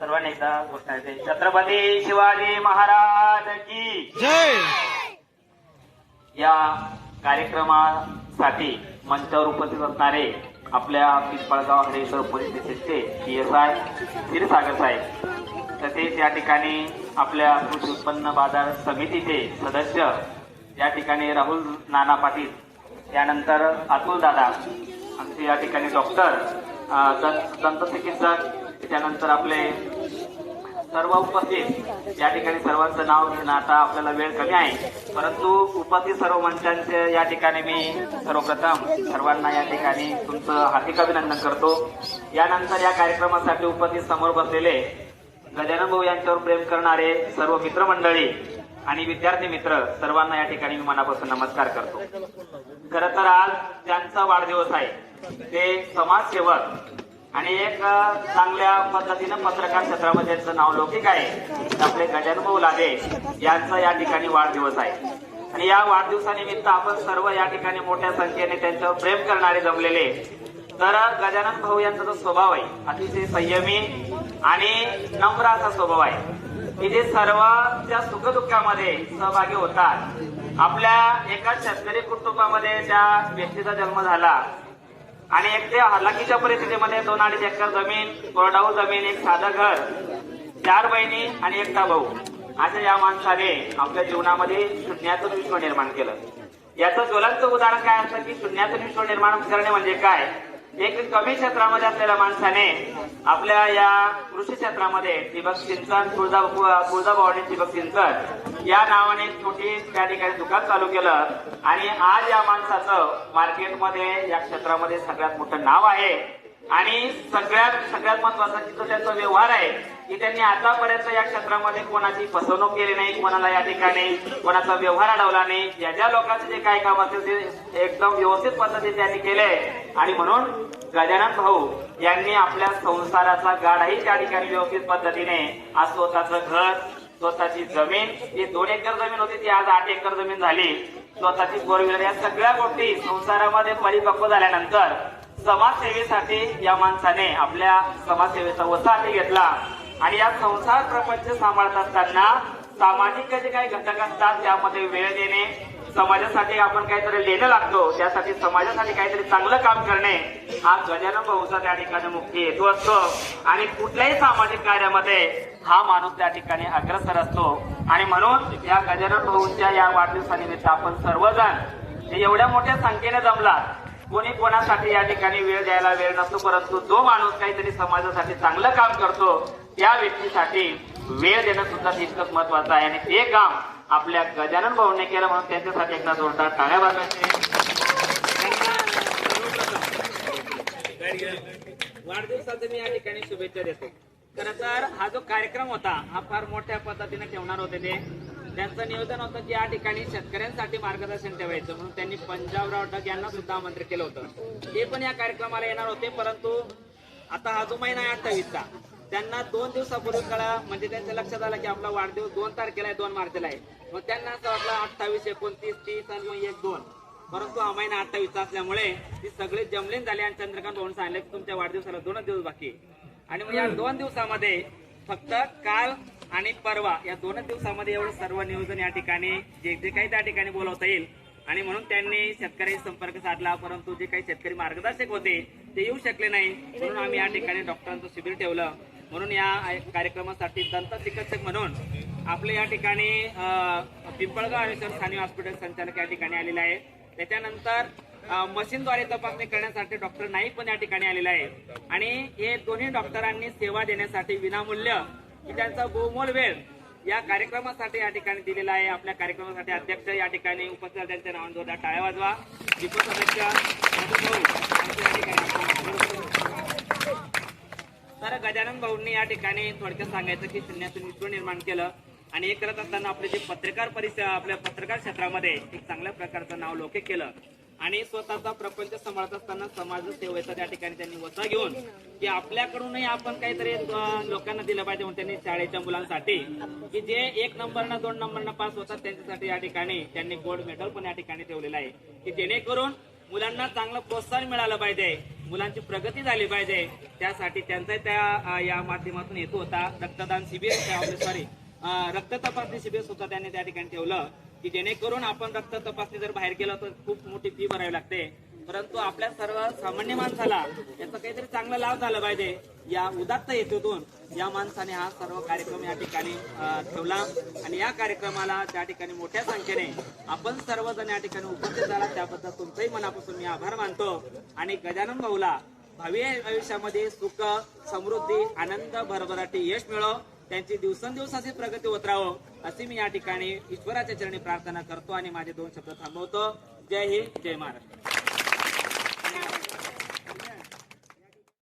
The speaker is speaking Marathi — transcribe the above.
सर्वांनी एकदा घोषणा येते छत्रपती शिवाजी महाराज की जय! या कार्यक्रमासाठी मंचावर उपस्थित असणारे आपल्या पिंपळगाव हरेश्वर पोलीस स्टेशनचे पी एस आय क्षीरसागर साहेब तसेच या ठिकाणी आपल्या कृषी उत्पन्न बाजार समितीचे सदस्य या ठिकाणी राहुल नाना पाटील त्यानंतर अतुल दादा आमचे या ठिकाणी डॉक्टर अं, दंत दंत चिकित्सक त्यानंतर आपले सर्व उपस्थित या ठिकाणी सर्वांचं नाव घेणं आता आपल्याला वेळ कमी आहे. परंतु उपस्थित सर्व मंचांचे या ठिकाणी मी सर्वप्रथम सर्वांना या ठिकाणी तुमचं हार्दिक अभिनंदन करतो. यानंतर या कार्यक्रमासाठी उपस्थित समोर बसलेले गजानन भाऊ यांच्यावर प्रेम करणारे सर्व मित्रमंडळी आणि विद्यार्थी मित्र सर्वांना या ठिकाणी मी मनापासून नमस्कार करतो. खर तर आज त्यांचा वाढदिवस आहे ते समाजसेवक आणि एक चांगल्या पद्धतीनं पत्रकार क्षेत्रामध्ये त्यांचं नाव लौकिक आहे. आपले गजानन भाऊ लागे यांचा या ठिकाणी वाढदिवस आहे. आणि या वाढदिवसानिमित्त आपण सर्व या ठिकाणी मोठ्या संख्येने त्यांच्यावर प्रेम करणारे जमलेले तर गजानन भाऊ यांचा जो स्वभाव आहे अतिशय संयमी आणि नम्र असा स्वभाव आहे की जे सर्वांच्या सुखदुःखामध्ये सहभागी होतात. आपल्या एका शेतकरी कुटुंबामध्ये त्या व्यक्तीचा जन्म झाला. आणि एक ते हलाखीच्या परिस्थितीमध्ये दोन अडीच एकर जमीन कोरडाऊ जमीन एक साधं घर चार बहिणी आणि एकटा भाऊ. अशा या माणसाने आपल्या जीवनामध्ये शून्याचं विश्व निर्माण केलं. याचं ज्वलंत उदाहरण काय असतं की शून्याचं विश्व निर्माण करणे म्हणजे काय? एक कमी क्षेत्रामध्ये असलेल्या माणसाने आपल्या या कृषी क्षेत्रामध्ये ठिबक सिंचन तुळजा तुळजाभवानी ठिबक सिंचन या नावाने छोटी त्या ठिकाणी दुकान चालू केलं आणि आज या माणसाचं मार्केटमध्ये या क्षेत्रामध्ये सगळ्यात मोठं नाव आहे. आणि सगळ्यात सगळ्यात महत्त्वाचा जो त्यांचा व्यवहार आहे की त्यांनी आतापर्यंत या क्षेत्रामध्ये कोणाची फसवणूक केली नाही कोणाला या ठिकाणी कोणाचा व्यवहार अडवला नाही. ज्या ज्या लोकांचे जे काय काम असेल ते एकदम व्यवस्थित पद्धतीने त्यांनी केले आणि म्हणून गजानन भाऊ यांनी आपल्या संसाराचा गाडाही त्या ठिकाणी व्यवस्थित पद्धतीने आज स्वतःचं घर स्वतःची जमीन ही दोन एकर जमीन होती ती आज आठ एकर जमीन झाली. स्वतःची फोर व्हीलर या सगळ्या गोष्टी संसारामध्ये परिपक्व झाल्यानंतर समाजसेवेसाठी या माणसाने आपल्या समाजसेवेचा वसाहती घेतला. आणि या संसार प्रपंच सांभाळत असताना सामाजिक जे काही घटक असतात त्यामध्ये वेळ देणे समाजासाठी आपण काहीतरी लिहिणं लागतो त्यासाठी समाजासाठी काहीतरी चांगलं काम करणे हा गजानन भाऊचा त्या ठिकाणी मुख्य हेतू असतो. आणि कुठल्याही सामाजिक कार्यामध्ये हा माणूस त्या ठिकाणी अग्रसर असतो. आणि म्हणून या गजानन भाऊंच्या या वाढदिवसानिमित्त आपण सर्वजण जे एवढ्या मोठ्या संख्येने जमलात. कोणी कोणासाठी या ठिकाणी वेळ द्यायला वेळ नसतो परंतु जो माणूस काहीतरी समाजासाठी चांगलं काम करतो त्या व्यक्तीसाठी वेळ देणं सुद्धा तितकंच महत्वाचं आहे. आणि ते काम आपल्या गजानन भाऊने केलं म्हणून त्यांच्यासाठी एकदा जोरदार टाळ्या वाढदिवसाचं मी या ठिकाणी शुभेच्छा देतो. खरं तर हा जो कार्यक्रम होता हा फार मोठ्या पद्धतीने ठेवणार होते ते. त्यांचं नियोजन होतं की या ठिकाणी शेतकऱ्यांसाठी मार्गदर्शन ठेवायचं म्हणून त्यांनी पंजाबराव डग यांना सुद्धा आमंत्रित केलं होतं. ते पण या कार्यक्रमाला येणार होते परंतु आता हा जो महिना आहे अठ्ठावीसचा त्यांना दोन दिवसापूर्वी कळा म्हणजे त्यांच्या लक्षात आलं की आपला वाढदिवस दोन तारखेला आहे दोन मार्चला आहे. मग त्यांना असं वाटलं अठ्ठावीस एकोणतीस तीस आणि मग एक दोन. परंतु हा महिना अठ्ठावीसचा असल्यामुळे ती सगळे जमलीन झाले आणि चंद्रकांत भाऊन सांगितले की तुमच्या वाढदिवसाला दोनच दिवस बाकी आणि मग या दोन दिवसामध्ये फक्त काल आणि परवा या दोनच दिवसामध्ये एवढं सर्व नियोजन या ठिकाणी जे जे काही त्या ठिकाणी बोलवता येईल. आणि म्हणून त्यांनी शेतकऱ्यांशी संपर्क साधला परंतु जे काही शेतकरी मार्गदर्शक होते ते येऊ शकले नाही. म्हणून आम्ही या ठिकाणी डॉक्टरांचं शिबिर ठेवलं. म्हणून या कार्यक्रमासाठी दंत चिकित्सक म्हणून आपले या ठिकाणी पिंपळगाव आयुष्य स्थानिक हॉस्पिटल संचालक या ठिकाणी आलेले आहे. त्याच्यानंतर मशीनद्वारे तपासणी करण्यासाठी डॉक्टर नाईक पण या ठिकाणी आलेला आहे. आणि हे दोन्ही डॉक्टरांनी सेवा देण्यासाठी विनामूल्य की त्यांचा बहुमोल वेळ या कार्यक्रमासाठी या ठिकाणी दिलेला आहे. आपल्या कार्यक्रमासाठी अध्यक्ष या ठिकाणी उपस्थित त्यांच्या नावाने जोरदार टाळ्या वाजवा. दीपक सदस्य तर गजानन भाऊंनी या ठिकाणी थोडक्यात सांगायचं की शून्यातून विश्व निर्माण केलं आणि हे करत असताना आपले जे पत्रकार परिसर आपल्या पत्रकार क्षेत्रामध्ये एक चांगल्या प्रकारचं नाव लोके केलं. आणि स्वतःचा प्रपंच सांभाळत असताना समाज सेवेचा त्या ठिकाणी त्यांनी वसा घेऊन की आपल्याकडूनही आपण काहीतरी लोकांना दिलं पाहिजे म्हणून त्यांनी शाळेच्या मुलांसाठी की जे एक नंबरनं दोन नंबरनं पास होतात त्यांच्यासाठी या ठिकाणी त्यांनी गोल्ड मेडल पण या ठिकाणी ठेवलेलं आहे. की जेणेकरून मुलांना चांगलं प्रोत्साहन मिळालं पाहिजे मुलांची प्रगती झाली पाहिजे त्यासाठी त्यांचा त्या या माध्यमातून हेतू होता. रक्तदान शिबिर सॉरी रक्त तपासणी शिबिर सुद्धा त्यांनी त्या ठिकाणी ठेवलं. की जेणेकरून आपण रक्त तपासणी जर बाहेर गेलो तर खूप मोठी फी भरावी लागते. परंतु आपल्या सर्व सामान्य माणसाला याचा काहीतरी चांगला लाभ झाला पाहिजे. या उदात्त हेतूतून या माणसाने हा सर्व कार्यक्रम या ठिकाणी ठेवला. आणि या कार्यक्रमाला त्या ठिकाणी मोठ्या संख्येने आपण सर्वजण या ठिकाणी उपस्थित झाला. त्याबद्दल तुमचंही मनापासून मी आभार मानतो. आणि गजानन भाऊला भावी आयुष्यामध्ये सुख समृद्धी आनंद भरभराटी यश मिळो. त्यांची दिवसेंदिवस अशी प्रगती होत राहो अशी मी या ठिकाणी ईश्वराच्या चरणी प्रार्थना करतो आणि माझे दोन शब्द थांबवतो. जय हिंद जय महाराष्ट्र.